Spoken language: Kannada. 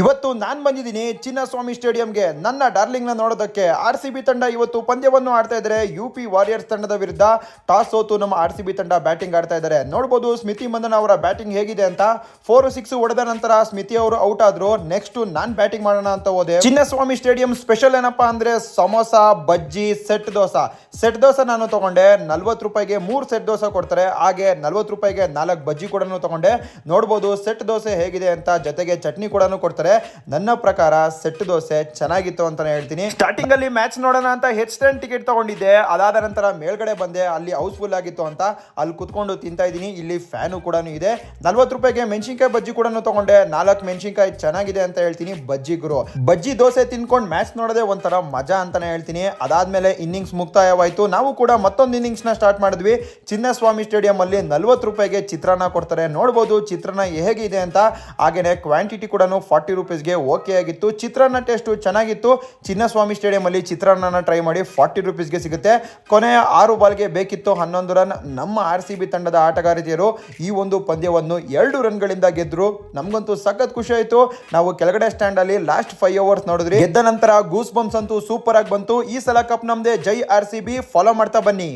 ಇವತ್ತು ನಾನು ಬಂದಿದ್ದೀನಿ ಚಿನ್ನಸ್ವಾಮಿ ಸ್ಟೇಡಿಯಂಗೆ. ನನ್ನ ಡಾರ್ಲಿಂಗ್ನ ನೋಡೋದಕ್ಕೆ ಆರ್ ಸಿ ಬಿ ತಂಡ ಇವತ್ತು ಪಂದ್ಯವನ್ನು ಆಡ್ತಾ ಇದ್ದಾರೆ ಯು ಪಿ ವಾರಿಯರ್ಸ್ ತಂಡದ ವಿರುದ್ಧ ಟಾಸ್ ಸೋತು ನಮ್ಮ ಆರ್ ಸಿ ಬಿ ತಂಡ ಬ್ಯಾಟಿಂಗ್ ಆಡ್ತಾ ಇದ್ದಾರೆ ನೋಡ್ಬೋದು ಸ್ಮಿತಿ ಮಂದನ್ ಅವರ ಬ್ಯಾಟಿಂಗ್ ಹೇಗಿದೆ ಅಂತ. ಫೋರ್ ಸಿಕ್ಸ್ ಹೊಡೆದ ನಂತರ ಸ್ಮಿತಿ ಅವರು ಔಟ್ ಆದ್ರು. ನೆಕ್ಸ್ಟ್ ನಾನ್ ಬ್ಯಾಟಿಂಗ್ ಮಾಡೋಣ ಅಂತ ಹೋದೆ. ಚಿನ್ನಸ್ವಾಮಿ ಸ್ಟೇಡಿಯಂ ಸ್ಪೆಷಲ್ ಏನಪ್ಪಾ ಅಂದ್ರೆ ಸಮೋಸ, ಬಜ್ಜಿ, ಸೆಟ್ ದೋಸೆ. ಸೆಟ್ ದೋಸೆ ನಾನು ತಗೊಂಡೆ. ನಲ್ವತ್ತು ರೂಪಾಯಿಗೆ ಮೂರು ಸೆಟ್ ದೋಸೆ ಕೊಡ್ತಾರೆ. ಹಾಗೆ ನಲ್ವತ್ತು ರೂಪಾಯಿಗೆ ನಾಲ್ಕು ಬಜ್ಜಿ ಕೂಡ ತಗೊಂಡೆ. ನೋಡ್ಬೋದು ಸೆಟ್ ದೋಸೆ ಹೇಗಿದೆ ಅಂತ ಜೊತೆಗೆ ಚಟ್ನಿ ಕೂಡ ಕೊಡ್ತಾರೆ. ನನ್ನ ಪ್ರಕಾರ ಸೆಟ್ ದೋಸೆ ಚೆನ್ನಾಗಿತ್ತು ಅಂತಾನೆ ಹೇಳ್ತೀನಿ. ಸ್ಟಾರ್ಟಿಂಗ್ ಅಲ್ಲಿ ಮ್ಯಾಚ್ ನೋಡೋಣ ಅಂತ ಹೆಚ್ ಟೆನ್ ಟಿಕೆಟ್ ತಗೊಂಡಿದ್ದೆ. ಅದಾದ ನಂತರ ಮೇಲ್ಗಡೆ ಬಂದೆ. ಅಲ್ಲಿ ಹೌಸ್ಫುಲ್ ಆಗಿತ್ತು ಅಂತ ಅಲ್ಲಿ ಕುತ್ಕೊಂಡು ತಿಂತಾ ಇದ್ದೀನಿ. ಇಲ್ಲಿ ಫ್ಯಾನು ಕೂಡ ಇದೆ. ನಲ್ವತ್ತು ರೂಪಾಯಿಗೆ ಮೆಣಸಿನ್ಕಾಯಿ ಬಜ್ಜಿ ಕೂಡ ತಗೊಂಡೆ. ನಾಲ್ಕು ಮೆಣಸಿನ್ಕಾಯಿ ಚೆನ್ನಾಗಿದೆ ಅಂತ ಹೇಳ್ತೀನಿ ಬಜ್ಜಿ ಗುರು. ಬಜ್ಜಿ ದೋಸೆ ತಿನ್ಕೊಂಡು ಮ್ಯಾಚ್ ನೋಡೋದೇ ಒಂಥರ ಮಜಾ ಅಂತಾನೆ ಹೇಳ್ತೀನಿ. ಅದಾದ್ಮೇಲೆ ಇನ್ನಿಂಗ್ಸ್ ಮುಕ್ತಾಯವಾಯಿತು. ನಾವು ಕೂಡ ಮತ್ತೊಂದು ಇನ್ನಿಂಗ್ಸ್ನ ಸ್ಟಾರ್ಟ್ ಮಾಡಿದ್ವಿ. ಚಿನ್ನಸ್ವಾಮಿ ಸ್ಟೇಡಿಯಂ ಅಲ್ಲಿ ನಲ್ವತ್ತು ರೂಪಾಯಿಗೆ ಚಿತ್ರಾನ್ನ ಕೊಡ್ತಾರೆ. ನೋಡ್ಬೋದು ಚಿತ್ರಾನ್ನ ಹೇಗಿದೆ ಅಂತ. ಹಾಗೇನೆ ಕ್ವಾಂಟಿಟಿ ಕೂಡ ಫಾರ್ಟಿ ರುಪೀಸ್ಗೆ ಓಕೆ ಆಗಿತ್ತು. ಚಿತ್ರಾನ್ನ ಟೇಸ್ಟು ಚೆನ್ನಾಗಿತ್ತು. ಚಿನ್ನಸ್ವಾಮಿ ಸ್ಟೇಡಿಯಮಲ್ಲಿ ಚಿತ್ರಾನ್ನ ಟ್ರೈ ಮಾಡಿ ಫಾರ್ಟಿ ರುಪೀಸ್ಗೆ ಸಿಗುತ್ತೆ. ಕೊನೆಯ ಆರು ಬಾಲ್ಗೆ ಬೇಕಿತ್ತು ಹನ್ನೊಂದು ರನ್ ನಮ್ಮ ಆರ್ ಸಿ ಬಿ ತಂಡದ ಆಟಗಾರತಿಯರು ಈ ಒಂದು ಪಂದ್ಯವನ್ನು ಎರಡು ರನ್ಗಳಿಂದ ಗೆದ್ದರು ನಮಗಂತೂ ಸಖತ್ ಖುಷಿ ಆಯಿತು. ನಾವು ಕೆಳಗಡೆ ಸ್ಟ್ಯಾಂಡಲ್ಲಿ ಲಾಸ್ಟ್ ಫೈವ್ ಅವರ್ಸ್ ನೋಡಿದ್ರಿ ಗೆದ್ದ ನಂತರ ಗೂಸ್ ಬಂಪ್ಸ್ ಅಂತೂ ಸೂಪರ್ ಆಗಿ ಬಂತು. ಈ ಸಲ ಕಪ್ ನಮ್ದೆ ಜೈ ಆರ್ ಸಿ ಬಿ ಫಾಲೋ ಮಾಡ್ತಾ ಬನ್ನಿ.